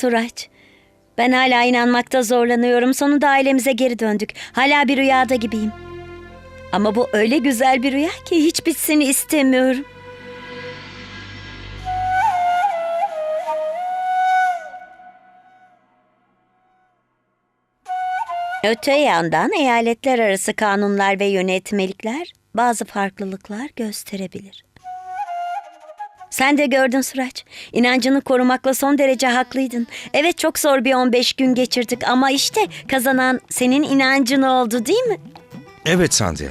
Suraç. Ben hala inanmakta zorlanıyorum. Sonunda ailemize geri döndük. Hala bir rüyada gibiyim. Ama bu öyle güzel bir rüya ki hiç bitsin istemiyorum. Öte yandan eyaletler arası kanunlar ve yönetmelikler bazı farklılıklar gösterebilir. Sen de gördün Sıraç. İnancını korumakla son derece haklıydın. Evet çok zor bir 15 gün geçirdik ama işte kazanan senin inancın oldu değil mi? Evet Sandhya.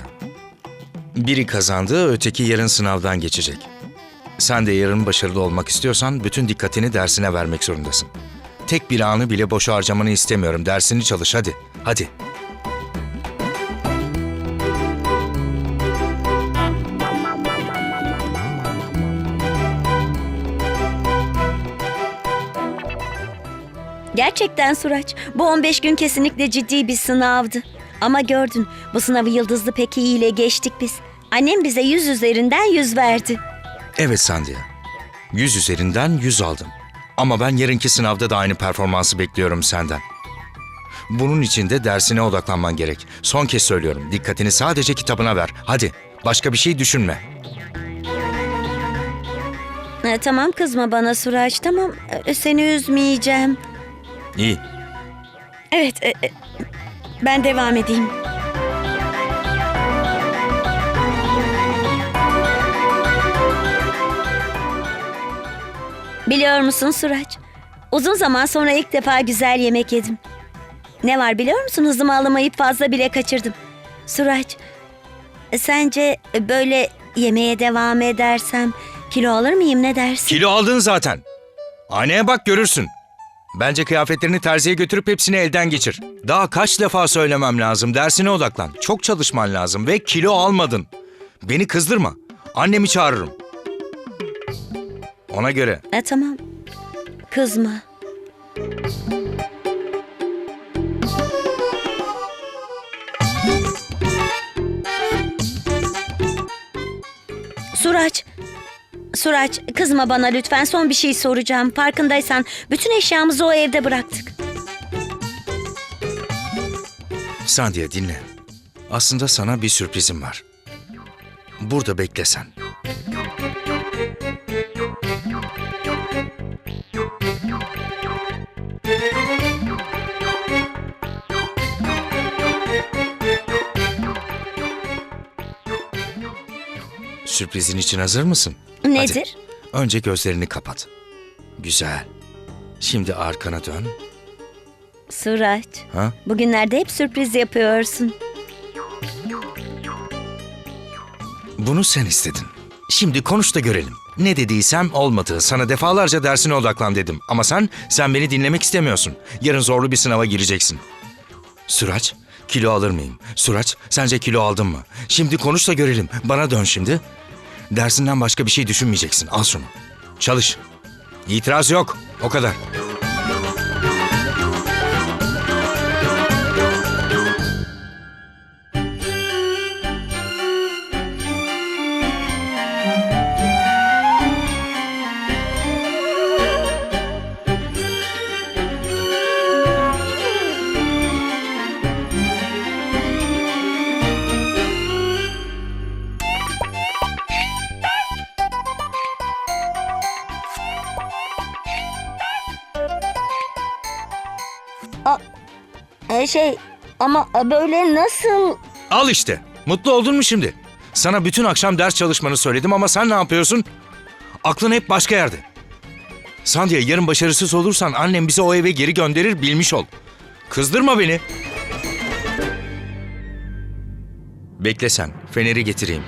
Biri kazandı, öteki yarın sınavdan geçecek. Sen de yarın başarılı olmak istiyorsan bütün dikkatini dersine vermek zorundasın. Tek bir anı bile boş harcamanı istemiyorum. Dersini çalış hadi. Hadi. Gerçekten Suraç. Bu 15 gün kesinlikle ciddi bir sınavdı. Ama gördün bu sınavı yıldızlı pek iyi ile geçtik biz. Annem bize 100 üzerinden 100 verdi. Evet Sandhya. 100 üzerinden 100 aldım. Ama ben yarınki sınavda da aynı performansı bekliyorum senden. Bunun için de dersine odaklanman gerek. Son kez söylüyorum. Dikkatini sadece kitabına ver. Hadi. Başka bir şey düşünme. E, tamam kızma bana Suraç tamam E, seni üzmeyeceğim. İyi. Evet e, e, ben devam edeyim. Biliyor musun Suraç? Uzun zaman sonra ilk defa güzel yemek yedim. Ne var biliyor musun? Hızımı alamayıp fazla bile kaçırdım. Suraç, e, sence böyle yemeye devam edersem kilo alır mıyım ne dersin? Kilo aldın zaten. Aynaya bak görürsün. Bence kıyafetlerini terziye götürüp hepsini elden geçir. Daha kaç defa söylemem lazım. Dersine odaklan. Çok çalışman lazım ve kilo almadın. Beni kızdırma. Annemi çağırırım. Ona göre. E, tamam. Kızma. Suraç. Suraç kızma bana lütfen son bir şey soracağım. Farkındaysan bütün eşyamızı o evde bıraktık. Sandiye dinle. Aslında sana bir sürprizim var. Burada bekle sen. Sürprizin için hazır mısın? Nedir? Hadi. Önce gözlerini kapat. Güzel. Şimdi arkana dön. Suraç. Ha? Bugünlerde hep sürpriz yapıyorsun. Bunu sen istedin. Şimdi konuş da görelim. Ne dediysem olmadı. Sana defalarca dersine odaklan dedim. Ama sen, sen beni dinlemek istemiyorsun. Yarın zorlu bir sınava gireceksin. Süraç, kilo alır mıyım? Süraç, sence kilo aldın mı? Şimdi konuş da görelim. Bana dön şimdi. Dersinden başka bir şey düşünmeyeceksin. Al şunu. Çalış. İtiraz yok. O kadar. E, şey ama böyle nasıl? Al işte. Mutlu oldun mu şimdi? Sana bütün akşam ders çalışmanı söyledim ama sen ne yapıyorsun? Aklın hep başka yerde. Sandia yarın başarısız olursan annem bizi o eve geri gönderir bilmiş ol. Kızdırma beni. Bekle sen. Feneri getireyim.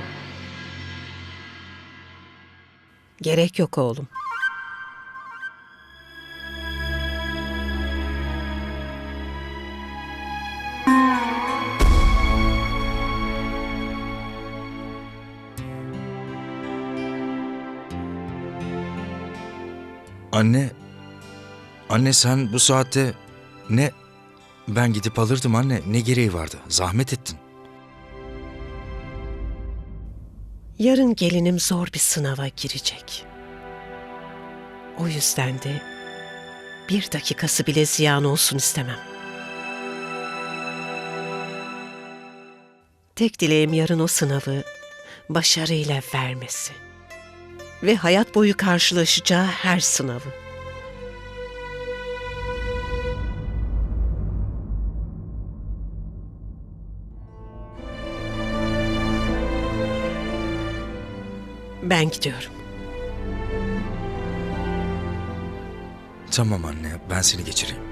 Gerek yok oğlum. Anne. Anne sen bu saatte ne? Ben gidip alırdım anne. Ne gereği vardı? Zahmet ettin. Yarın gelinim zor bir sınava girecek. O yüzden de bir dakikası bile ziyan olsun istemem. Tek dileğim yarın o sınavı başarıyla vermesi. Ve hayat boyu karşılaşacağı her sınavı. Ben gidiyorum. Tamam anne, ben seni geçireyim.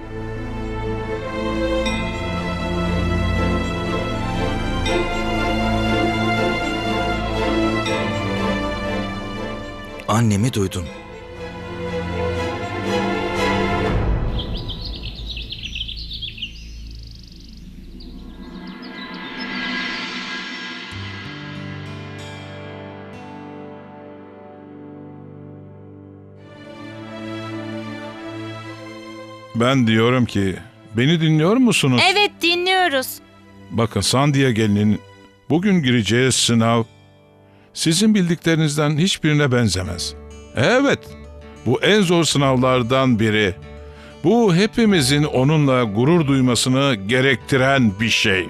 Annemi duydun. Ben diyorum ki beni dinliyor musunuz? Evet dinliyoruz. Bakın Sandia gelinin bugün gireceği sınav sizin bildiklerinizden hiçbirine benzemez. Evet, bu en zor sınavlardan biri. Bu hepimizin onunla gurur duymasını gerektiren bir şey.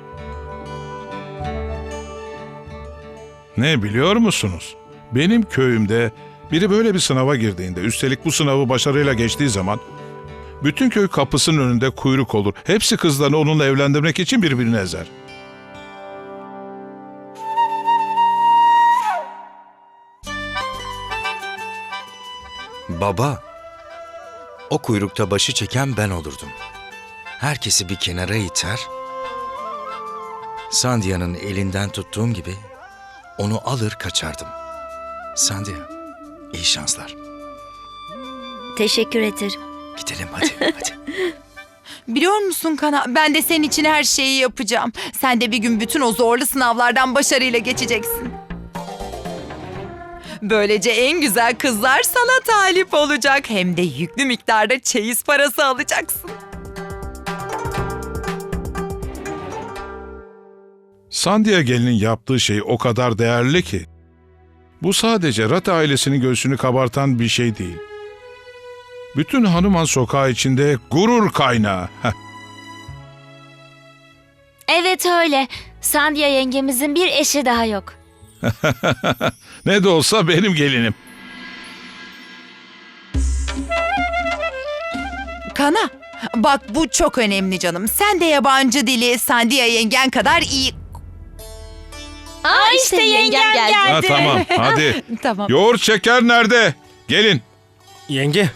Ne biliyor musunuz? Benim köyümde biri böyle bir sınava girdiğinde, üstelik bu sınavı başarıyla geçtiği zaman bütün köy kapısının önünde kuyruk olur. Hepsi kızlarını onunla evlendirmek için birbirini ezer. Baba, o kuyrukta başı çeken ben olurdum. Herkesi bir kenara iter, Sandia'nın elinden tuttuğum gibi onu alır kaçardım. Sandia, iyi şanslar. Teşekkür ederim. Gidelim hadi, hadi. Biliyor musun Kana? Ben de senin için her şeyi yapacağım. Sen de bir gün bütün o zorlu sınavlardan başarıyla geçeceksin. Böylece en güzel kızlar sana talip olacak. Hem de yüklü miktarda çeyiz parası alacaksın. Sandia gelinin yaptığı şey o kadar değerli ki. Bu sadece Rat ailesinin göğsünü kabartan bir şey değil. Bütün Hanuman sokağı içinde gurur kaynağı. Heh. Evet öyle. Sandia yengemizin bir eşi daha yok. ne de olsa benim gelinim. Kana, bak bu çok önemli canım. Sen de yabancı dili Sandia yengen kadar iyi... Aa işte, yengem, geldi. Ha, tamam hadi. Tamam. Yoğurt şeker nerede? Gelin. Yenge,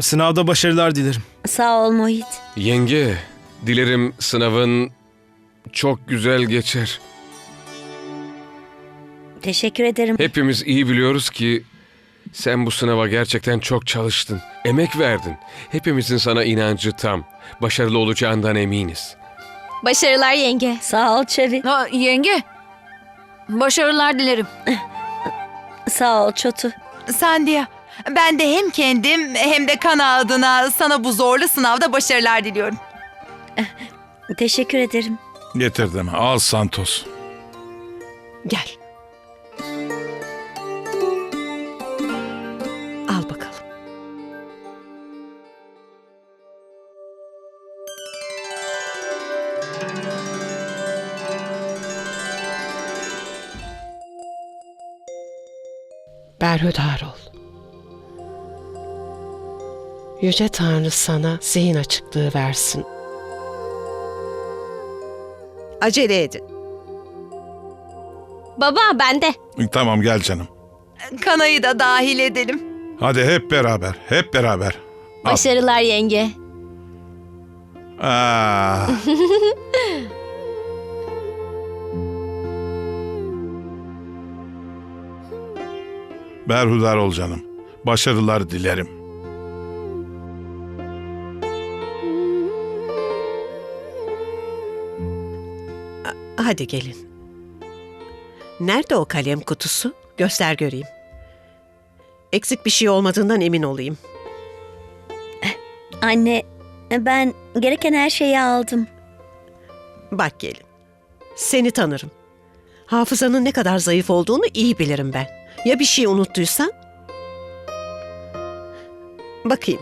sınavda başarılar dilerim. Sağ ol Mohit. Yenge, dilerim sınavın çok güzel geçer. Teşekkür ederim. Hepimiz iyi biliyoruz ki sen bu sınava gerçekten çok çalıştın. Emek verdin. Hepimizin sana inancı tam. Başarılı olacağından eminiz. Başarılar yenge. Sağ ol Çevi. Ha, yenge. Başarılar dilerim. Sağ ol Çotu. Sandia, ben de hem kendim hem de Kana adına sana bu zorlu sınavda başarılar diliyorum. Teşekkür ederim. Getirdim. Al Santos. Gel. Berhudar ol. Yüce Tanrı sana zihin açıklığı versin. Acele edin. Baba ben de. Tamam gel canım. Kana'yı da dahil edelim. Hadi hep beraber. Hep beraber. Al. Başarılar yenge. Aa. Berhudar ol canım. Başarılar dilerim. Hadi gelin. Nerede o kalem kutusu? Göster göreyim. Eksik bir şey olmadığından emin olayım. Anne, ben gereken her şeyi aldım. Bak gelin. Seni tanırım. Hafızanın ne kadar zayıf olduğunu iyi bilirim ben. Ya bir şey unuttuysan? Bakayım.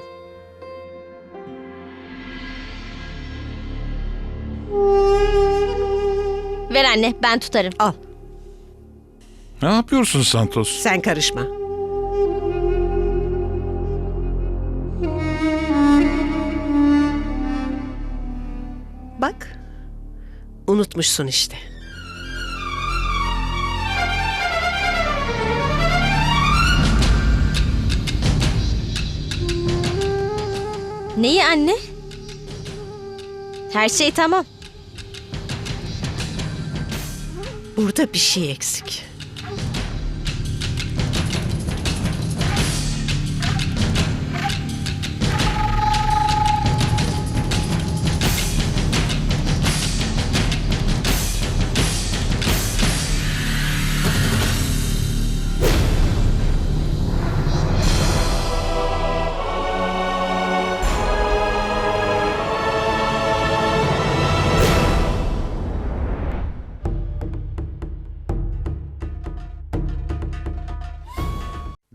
Ver anne ben tutarım. Al. Ne yapıyorsun Santos? Sen karışma. Bak. Unutmuşsun işte. Neyi anne? Her şey tamam. Burada bir şey eksik.